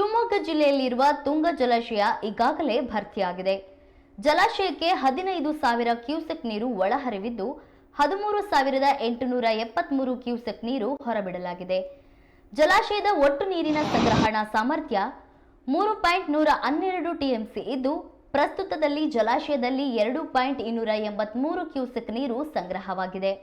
ಶಿವಮೊಗ್ಗ ಜಿಲ್ಲೆಯಲ್ಲಿರುವ ತುಂಗ ಜಲಾಶಯ ಈಗಾಗಲೇ ಭರ್ತಿಯಾಗಿದೆ. ಜಲಾಶಯಕ್ಕೆ ಹದಿನೈದು ಸಾವಿರ ಕ್ಯೂಸೆಕ್ ನೀರು ಒಳಹರಿವಿದ್ದು, ಹದಿಮೂರು ಸಾವಿರದ ಎಂಟುನೂರ ಎಪ್ಪತ್ಮೂರು ಕ್ಯೂಸೆಕ್ ನೀರು ಹೊರಬಿಡಲಾಗಿದೆ. ಜಲಾಶಯದ ಒಟ್ಟು ನೀರಿನ ಸಂಗ್ರಹಣಾ ಸಾಮರ್ಥ್ಯ ಮೂರು ಪಾಯಿಂಟ್ ನೂರ ಹನ್ನೆರಡು ಟಿಎಂಸಿ ಇದ್ದು, ಪ್ರಸ್ತುತದಲ್ಲಿ ಜಲಾಶಯದಲ್ಲಿ ಎರಡು ಪಾಯಿಂಟ್ ಇನ್ನೂರ ಎಂಬತ್ಮೂರು ಕ್ಯೂಸೆಕ್ ನೀರು ಸಂಗ್ರಹವಾಗಿದೆ.